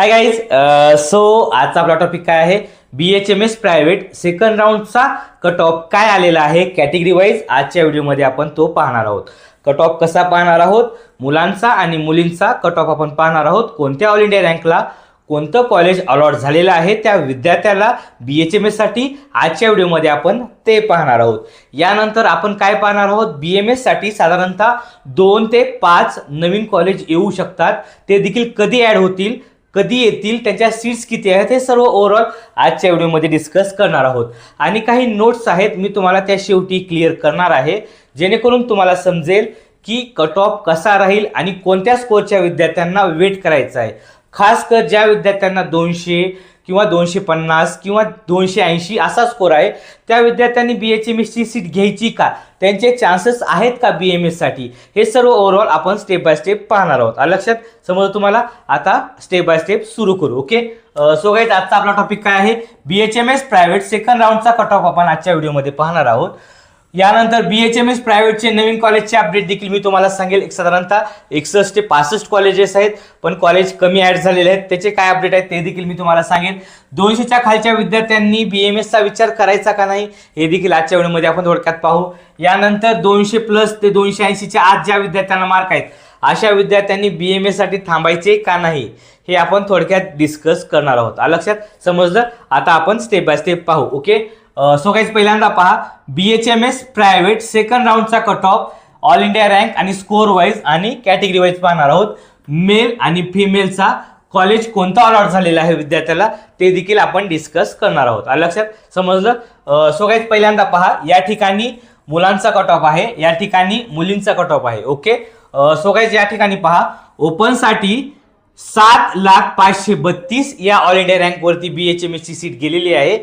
Hi guys so आजचा आपला topic काय आहे? B H M S private second राऊंडचा cut off काय आलेला आहे? कॅटेगरी वाईज आजच्या व्हिडिओमध्ये आपण तो पाहणार आहोत. कट ऑफ कसा पाहणार आहोत? मुलांचा आणि मुलींचा कट ऑफ आपण पाहणार आहोत. कोणत्या ऑल इंडिया रँकला कोणतं कॉलेज अलॉट झालेलं आहे? त्या विद्यार्थ्याला बी एच एम एससाठी आजच्या व्हिडिओमध्ये आपण ते पाहणार आहोत. यानंतर आपण काय पाहणार आहोत? बी एम एससाठी साधारणतः दोन ते पाच नवीन कॉलेज येऊ शकतात. ते देखील कधी ॲड होतील? कधी येतील त्यांच्या सीट्स किती आहेत हे सर्व ओव्हरऑल आजच्या व्हिडिओमध्ये डिस्कस करणार आहोत. आणि काही नोट्स आहेत मी तुम्हाला त्या शेवटी क्लिअर करणार आहे. जेणेकरून तुम्हाला समजेल की कट ऑफ कसा राहील आणि कोणत्या स्कोरच्या विद्यार्थ्यांना वेट करायचा आहे. खास कर ज्या विद्यार्थ्यांना दोनशे किंवा दोनशे पन्नास किंवा दोनशे ऐंशी असा स्कोर आहे. त्या विद्यार्थ्यांनी बी एच एम एसची सीट घ्यायची का? त्यांचे चान्सेस आहेत का बी एम एससाठी हे सर्व ओव्हरऑल आपण स्टेप बाय स्टेप पाहणार आहोत. लक्षात? समज तुम्हाला? आता स्टेप बाय स्टेप सुरू करू ओके? सो गाईज आजचा आपला टॉपिक काय आहे? B H M S private second राऊंडचा cut off आपण आजच्या व्हिडिओमध्ये पाहणार आहोत. यानंतर बी एच एम एस प्रायव्हेटचे नवीन कॉलेजचे अपडेट देखील मी तुम्हाला सांगेल. एक साधारणतः एकसष्ट ते पासष्ट कॉलेजेस आहेत पण कॉलेज कमी ॲड झालेले आहेत. त्याचे काय अपडेट आहेत ते देखील मी तुम्हाला सांगेन. दोनशेच्या खालच्या विद्यार्थ्यांनी बी एम एसचा विचार करायचा का नाही हे देखील आजच्या वेळेमध्ये आपण थोडक्यात पाहू. यानंतर दोनशे प्लस ते दोनशे ऐंशीच्या आत ज्या विद्यार्थ्यांना मार्क आहेत अशा विद्यार्थ्यांनी बी एम एससाठी थांबायचे का नाही हे आपण थोडक्यात डिस्कस करणार आहोत. लक्षात? समजलं? आता आपण स्टेप बाय स्टेप पाहू ओके सो काहीच पहिल्यांदा पहा. B H M S private second राऊंडचा cut off all India rank आणि स्कोअर वाईज आणि कॅटेगरी वाईज पाहणार आहोत. मेल आणि फिमेलचा कॉलेज कोणता अलॉट झालेला आहे विद्यार्थ्याला ते देखील आपण डिस्कस करणार आहोत. लक्षात? समजलं? सो काहीच पहिल्यांदा पहा. या ठिकाणी मुलांचा कट ऑफ आहे. या ठिकाणी मुलींचा कट ऑफ आहे. ओके सो काहीच या ठिकाणी पहा. ओपनसाठी सात लाख पाचशे बत्तीस या ऑल इंडिया रँकवरती बी एच एम एसची सीट गेलेली आहे.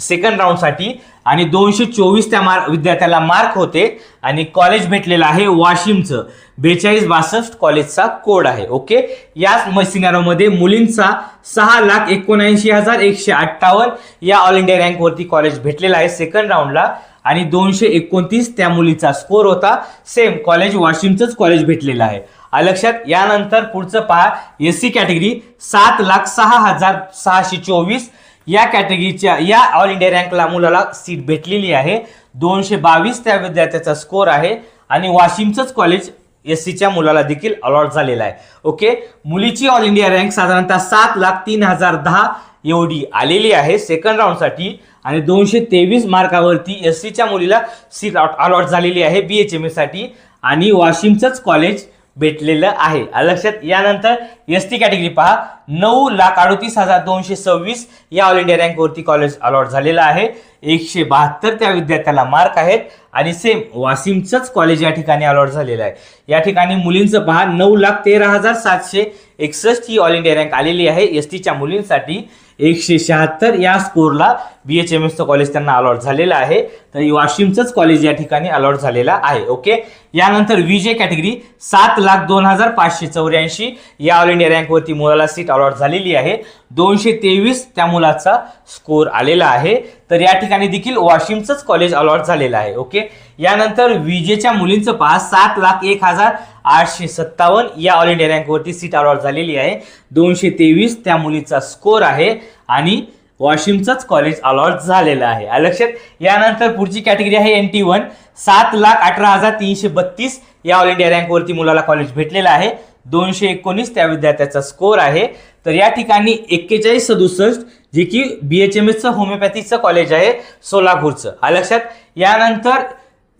सेकंड राऊंडसाठी आणि दोनशे चोवीस त्या मार्क विद्यार्थ्याला मार्क होते. आणि कॉलेज भेटलेलं आहे वाशिमचं. बेचाळीस बासष्ट कॉलेजचा कोड आहे. ओके याच सिनारोमध्ये मुलींचा सहा लाख एकोणऐंशी हजार एकशे अठ्ठावन्न या ऑल इंडिया रँकवरती कॉलेज भेटलेला आहे सेकंड राऊंडला आणि दोनशे एकोणतीस त्या मुलीचा स्कोर होता. सेम कॉलेज वाशिमचंच कॉलेज भेटलेलं आहे. लक्षात यानंतर पुढचं पहा. एस सी कॅटेगरी सात लाख सहा हजार सहाशे चोवीस. या कॅटेगरीच्या या ऑल इंडिया रँकला मुलाला सीट भेटलेली आहे. दोनशे बावीस त्या विद्यार्थ्याचा स्कोर आहे. आणि वाशिमचंच कॉलेज एस सीच्या मुलाला देखील अलॉट झालेला आहे. ओके मुलीची ऑल इंडिया रँक साधारणतः सात लाख तीन हजार दहा एवढी आलेली आहे सेकंड राऊंडसाठी आणि दोनशे तेवीस मार्कावरती एस सीच्या मुलीला सीट अलॉट झालेली आहे बी एच एम एसाठी आणि वाशिमचंच कॉलेज भेटलेलं आहे. लक्षात यानंतर एस टी कॅटेगरी पहा. नऊ लाख अडतीस हजार दोनशे सव्वीस या ऑल इंडिया रँकवरती कॉलेज अलॉट झालेलं आहे. एकशे बहात्तर त्या विद्यार्थ्याला मार्क आहेत. आणि सेम वासिमचंच कॉलेज या ठिकाणी अलॉट झालेलं आहे. या ठिकाणी मुलींचं पहा. नऊ लाख तेरा हजार सातशे एकसष्ट ही ऑल इंडिया रँक आलेली आहे. एस टीच्या मुलींसाठी एकशे शहात्तर या स्कोरला बी एच एम एसचं कॉलेज त्यांना अलॉट झालेलं आहे. तर वाशिमचंच कॉलेज या ठिकाणी अलॉट झालेला आहे ओके यानंतर विजय कॅटेगरी सात लाख दोन हजार पाचशे चौऱ्याऐंशी या ऑल इंडिया रँकवरती मुलाला सीट अलॉट झालेली आहे. दोनशे तेवीस त्या मुलाचा स्कोर आलेला आहे. तर या ठिकाणी देखील वाशिमचंच कॉलेज अलॉट झालेलं आहे ओके यानंतर विजेच्या मुलींचं पहा सात लाख एक हजार आठशे सत्तावन्न या ऑल इंडिया रँकवरती सीट अलॉट झालेली आहे. दोनशे तेवीस त्या मुलीचा स्कोर आहे आणि वाशिमचंच कॉलेज अलॉट झालेलं आहे. लक्षात. यानंतर पुढची कॅटेगरी आहे एन टी वन सात लाख अठरा हजार तीनशे बत्तीस या ऑल इंडिया रँकवरती मुलाला कॉलेज भेटलेलं आहे. दोनशे एकोणीस त्या विद्यार्थ्याचा स्कोर आहे. तर या ठिकाणी एक्केचाळीस सदुसष्ट जे की बी एच एम एसचं होमिओपॅथीचं कॉलेज आहे सोलापूरचं. लक्षात. यानंतर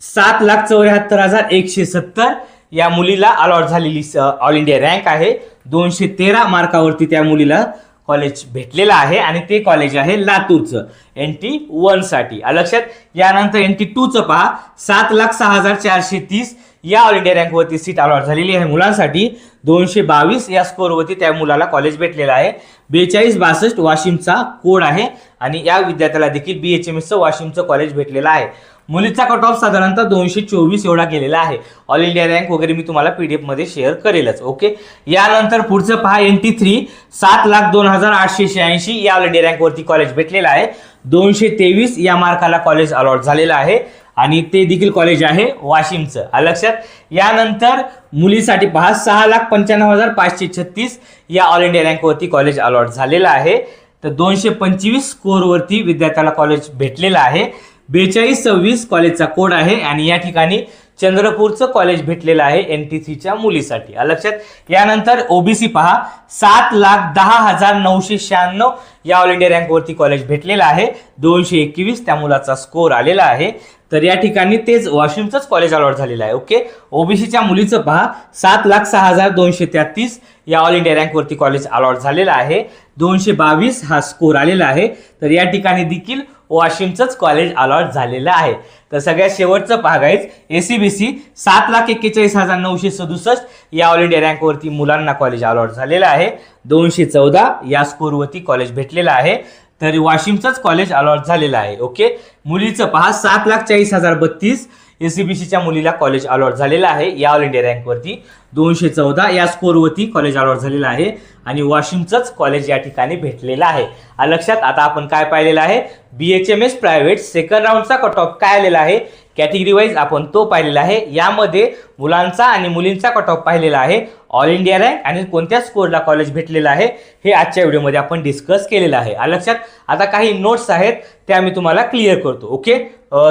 सात लाख चौऱ्याहत्तर हजार एकशे सत्तर या मुलीला अलॉट झालेली ऑल इंडिया रँक आहे. दोनशे तेरा मार्कावरती त्या मुलीला कॉलेज भेटलेलं आहे आणि ते कॉलेज आहे लातूरचं. एन टी वनसाठी लक्षात यानंतर एन टी टूचं पहा. सात लाख सहा हजार चारशे तीस या ऑल इंडिया रँकवरती सीट अलॉट झालेली आहे मुलांसाठी. दोनशे बावीस या स्कोरवरती त्या मुलाला कॉलेज भेटलेलं आहे. बेचाळीस बासष्ट वाशिमचा कोड आहे आणि या विद्यार्थ्याला देखील बी एच एम एसचं वाशिमचं कॉलेज भेटलेलं आहे. मुलीचा कट ऑफ साधारणतः दोनशे चोवीस एवढा गेलेला आहे. ऑल इंडिया रँक वगैरे मी तुम्हाला पी डी एफमध्ये शेअर करेलच ओके यानंतर पुढचं पहा एन टी थ्री सात लाख दोन हजार आठशे शहाऐंशी या ऑल इंडिया रँकवरती कॉलेज भेटलेलं आहे. दोनशे तेवीस या मार्काला कॉलेज अलॉट झालेलं आहे आणि ते देखील कॉलेज आहे वाशिमचं. हा लक्षात? यानंतर मुलीसाठी पहा सहा लाख पंच्याण्णव हजार पाचशे छत्तीस या ऑल इंडिया रँकवरती कॉलेज अलॉट झालेलं आहे. तर दोनशे पंचवीस स्कोअरवरती विद्यार्थ्याला कॉलेज भेटलेलं आहे. बेचाळीस सव्वीस कॉलेजचा कोड आहे आणि या ठिकाणी चंद्रपूरचं कॉलेज भेटलेलं आहे एन टी सीच्या मुलीसाठी. लक्षात? यानंतर ओबीसी पहा. सात लाख दहा हजार नऊशे शहाण्णव या ऑल इंडिया रँकवरती कॉलेज भेटलेलं आहे. दोनशे एकवीस त्या मुलाचा स्कोर आलेला आहे. तर या ठिकाणी तेच वाशिमचंच कॉलेज अलॉट झालेलं आहे. ओके? ओबीसीच्या मुलीचं पहा. सात लाख सहा हजार दोनशे तेहतीस या ऑल इंडिया रँकवरती कॉलेज अलॉट झालेलं आहे. दोनशे बावीस हा स्कोर आलेला आहे. तर या ठिकाणी देखील वाशिमचंच कॉलेज अलॉट झालेलं आहे. तर सगळ्यात शेवटचं पाहागायच ए सी बी सी सात लाख एक्केचाळीस हजार नऊशे सदुसष्ट या ऑल इंडिया रँकवरती मुलांना कॉलेज अलॉट झालेलं आहे. दोनशे चौदा या स्कोरवरती कॉलेज भेटलेलं आहे. तर वाशिमचंच कॉलेज अलॉट झालेलं आहे. ओके मुलीचं पहा सात लाख चाळीस हजार बत्तीस ए सी बी सीच्या मुलीला कॉलेज अलॉट झालेलं आहे. या ऑल इंडिया रँकवरती दोनशे चौदा या स्कोरवरती कॉलेज अलॉट झालेलं आहे. आणि वाशिमचंच कॉलेज या ठिकाणी भेटलेलं आहे. लक्षात आता आपण काय पाहिलेलं आहे? B H M S private second राऊंडचा cut off काय आलेला आहे? कॅटेगरी वाईज आपण तो पाहिलेला आहे. यामध्ये मुलांचा आणि मुलींचा कट ऑफ पाहिलेला आहे. ऑल इंडिया रँक आणि कोणत्या स्कोरला कॉलेज भेटलेलं आहे हे आजच्या व्हिडिओमध्ये आपण डिस्कस केलेलं आहे. लक्षात आता काही नोट्स आहेत त्या मी तुम्हाला क्लिअर करतो ओके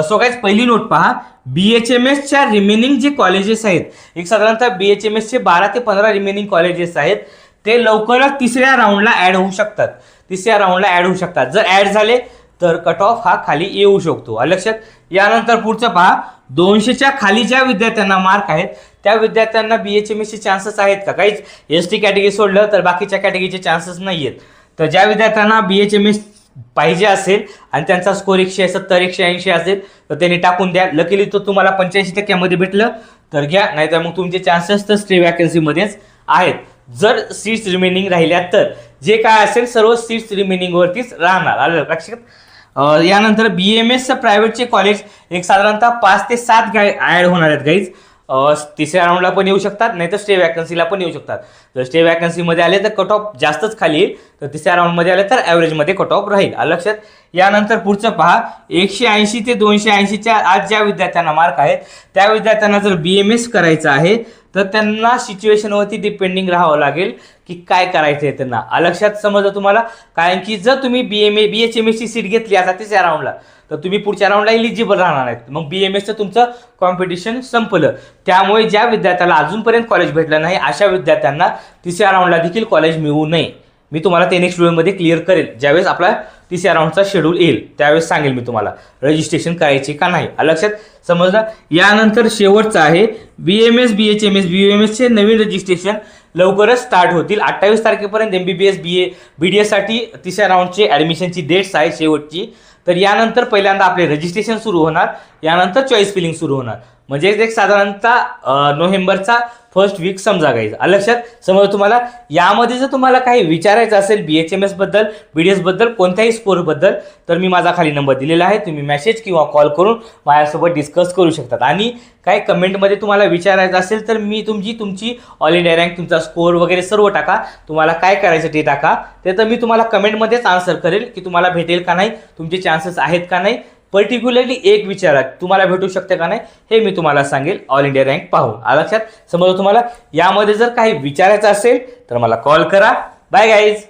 सो गाईज पहिली नोट पहा. बी एच एम एसच्या रिमेनिंग जे कॉलेजेस आहेत एक साधारणतः बी एच एम एसचे बारा ते पंधरा रिमेनिंग कॉलेजेस आहेत ते लवकरच तिसऱ्या राऊंडला ॲड होऊ शकतात. तिसऱ्या राऊंडला ॲड होऊ शकतात. जर ॲड झाले तर कट ऑफ हा खाली येऊ शकतो. लक्षात यानंतर पुढचं पहा दोनशेच्या खाली ज्या विद्यार्थ्यांना मार्क आहेत त्या विद्यार्थ्यांना बी एच एम एसचे चान्सेस आहेत का? काहीच एस टी कॅटेगरी सोडलं तर बाकीच्या कॅटेगरीचे चान्सेस नाही आहेत तर ज्या विद्यार्थ्यांना बी एच एम एस पाहिजे असेल आणि त्यांचा स्कोर एकशे सत्तर एकशे ऐंशी असेल तर त्यांनी टाकून द्या. लकीली तो तुम्हाला पंच्याऐंशी टक्क्यामध्ये भेटलं तर घ्या. नाहीतर मग तुमचे चान्सेस तर स्टे वॅकन्सीमध्येच आहेत. जर सीट्स रिमेनिंग राहिल्या तर जे काय असेल सर्व सीट्स रिमेनिंगवरतीच राहणार. आलं लक्षात? यानंतर बी एम एसचं प्रायव्हेटचे कॉलेज एक साधारणतः पाच ते सात गाय ॲड होणार आहेत गाईज तिसऱ्या राऊंडला पण येऊ शकतात नाही तर स्टे वॅकन्सीला पण येऊ शकतात. जर स्टे वॅकन्सीमध्ये आले तर कट ऑफ जास्तच खाली येईल. तर तिसऱ्या राऊंडमध्ये आले तर ॲव्हरेजमध्ये कट ऑफ राहील. लक्षात? यानंतर पुढचं पहा. एकशे ऐंशी ते दोनशे ऐंशीच्या आज ज्या विद्यार्थ्यांना मार्क आहेत त्या विद्यार्थ्यांना जर बी एम एस करायचं आहे तर त्यांना सिच्युएशनवरती डिपेंडिंग राहावं लागेल की काय करायचं आहे त्यांना. अलक्षात लक्षात समजलं तुम्हाला? कारण की जर तुम्ही B M A B H M एसची सीट घेतली आता तिसऱ्या राऊंडला तर तुम्ही पुढच्या राऊंडला इलिजिबल राहणार नाहीत. मग बी एम एसचं तुमचं कॉम्पिटिशन संपलं. त्यामुळे ज्या विद्यार्थ्याला अजूनपर्यंत कॉलेज भेटलं नाही अशा विद्यार्थ्यांना तिसऱ्या राऊंडला देखील कॉलेज मिळू नये. मी तुम्हाला ते नेक्स्ट व्हिडिओमध्ये क्लिअर करेल. ज्यावेळेस आपला तिसऱ्या राऊंडचा शेड्यूल येईल त्यावेळेस सांगेल मी तुम्हाला. रजिस्ट्रेशन करायचे का नाही? लक्षात समजलं? यानंतर शेवटचं आहे B M S B H M S B M एसचे नवीन रजिस्ट्रेशन लवकरच स्टार्ट होतील. अठ्ठावीस तारखेपर्यंत M B B S B A B D एससाठी तिसऱ्या राऊंडचे ॲडमिशनची डेट्स आहे शेवटची. तर यानंतर पहिल्यांदा आपले रजिस्ट्रेशन सुरू होणार यानंतर चॉईस फिलिंग सुरू होणार. म्हणजे एक साधारणतः नोव्हेंबरचा फर्स्ट वीक समजा गाईज आ लक्षात समजा तुम्हाला यामध्ये जर तुम्हाला काही विचारायचं असेल बी एच एम एसबद्दल बी डी एसबद्दल कोणत्याही स्कोरबद्दल तर मी माझा खाली नंबर दिलेला आहे. तुम्ही मेसेज किंवा कॉल करून माझ्यासोबत डिस्कस करू शकतात. आणि काही कमेंटमध्ये तुम्हाला विचारायचं असेल तर मी तुमची तुमची ऑल इंडिया रँक तुमचा स्कोर वगैरे सर्व टाका. तुम्हाला काय करायचं ते टाका. ते तर मी तुम्हाला कमेंटमध्येच आन्सर करेल की तुम्हाला भेटेल का नाही तुमचे चान्सेस आहेत का नाही. पर्टिक्युलरली एक विचारा तुम्हाला भेटू शकते का नाही हे मी तुम्हाला सांगेल. ऑल इंडिया रँक पाहून आ लक्षात? समजा तुम्हाला? यामध्ये जर काही विचारायचं असेल तर मला कॉल करा. Bye guys